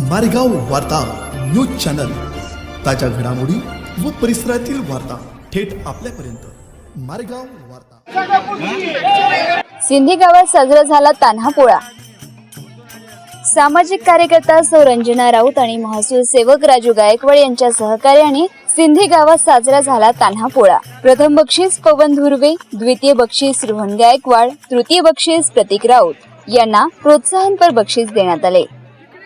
मारेगाव वार्ता news channel. ताज्या घडामोडी व परिसरातील वार्ता थेट आपल्यापर्यंत. मारेगाव वार्ता. सिंधी गावात साजरा झाला तान्हा पोळा सामाजिक कार्यकर्ता सौ रंजना राऊत आणि महसूल सेवक राजू गायकवाड यांच्या सहकार्याने सिंधी गावात साजरा झाला तान्हा पोळा प्रथम बक्षीस पवन धुर्वे द्वितीय बक्षीस रोहन गायकवाड तृतीय बक्षीस प्रतीक राऊत यांना प्रोत्साहनपर बक्षीस देण्यात आले.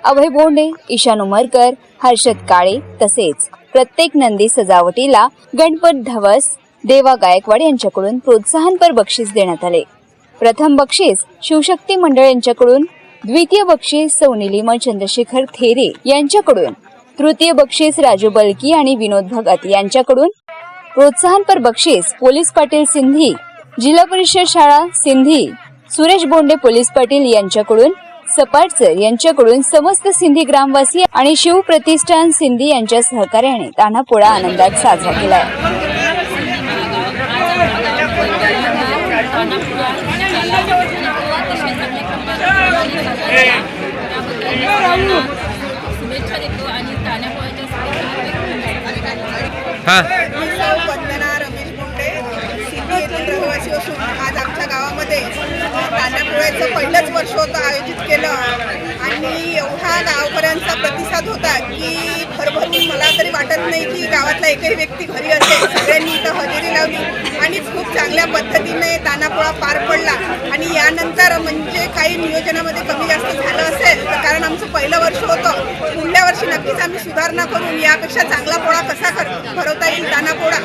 अभय बोंडे ईशान उमरकर हर्षद काळे तसेच प्रत्येक नंदी सजावटीला गणपत धवस देवा गायकवाड यांच्याकडून प्रोत्साहनपर बक्षीस देण्यात आले. प्रथम बक्षीस शिवशक्ती मंडळ यांच्याकडून द्वितीय बक्षीस सौ निलिमा चंद्रशेखर थेरे यांच्याकडून तृतीय बक्षीस राजू बलकी आणि विनोद भगत यांच्याकडून प्रोत्साहनपर बक्षीस पोलीस पाटील सिंधी जिल्हा परिषद शाळा सिंधी सुरेश बोंडे पोलीस पाटील यांच्याकडून सपाटसर यांच्याकडून समस्त सिंधी ग्रामवासी आणि शिव प्रतिष्ठान सिंधी यांच्या सहकार्याने तान्हापोळा आनंदात साजरा केलाय. शुभेच्छा देतो आणि तांदळपोळ्याचं पहिलंच वर्ष होतं आयोजित केलं. आणि एवढा गावकऱ्यांचा प्रतिसाद होता की भरभरून मला तरी वाटत नाही की गावातला एकही व्यक्ती घरी असेल. सगळ्यांनी इथं हजेरी लावली. आणि खूप चांगल्या पद्धतीने तानापोळा पार पडला. आणि यानंतर म्हणजे काही नियोजनामध्ये कमी जास्त झालं असेल तर कारण आमचं पहिलं वर्ष होतं. पुढल्या वर्षी नक्कीच आम्ही सुधारणा करून यापेक्षा चांगला पोळा कसा कर भरवता येईल दानापोळा?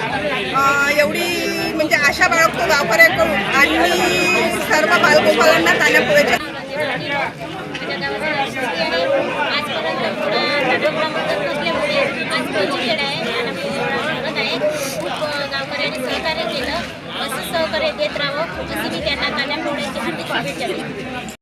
एवढी म्हणजे आशा बाळगतो गावकऱ्यांकडून. आणि सर्व बालगोपालांना तान्या आहे आजपर्यंत नसल्यामुळे खेळ आहे सहकार्य केलं असं सहकार्य देत राहावं अशी मी त्यांना ताण्या पोळ्याची हार्दिक शुभेच्छा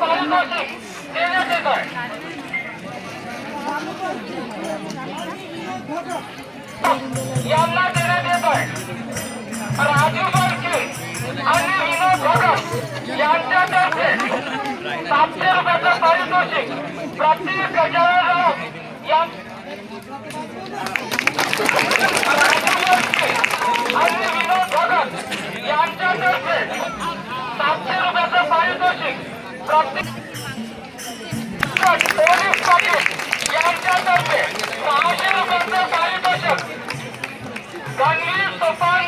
पारितोषिक देण्यात येत आहे यांना देण्यात येत आहे राजू बालके आणि विनोद भगत यांच्यातर्फे सातशे रुपयाचं पारितोषिक प्रत्येक गजाननराव यां आणि विनोद भगत यांच्यातर्फे सातशे रुपयाचं पारितोषिक प्रत्येक पोलीस पाटील यांच्यातर्फे सहाशे रुपयाचं पारितोषिक गणवीर सोपान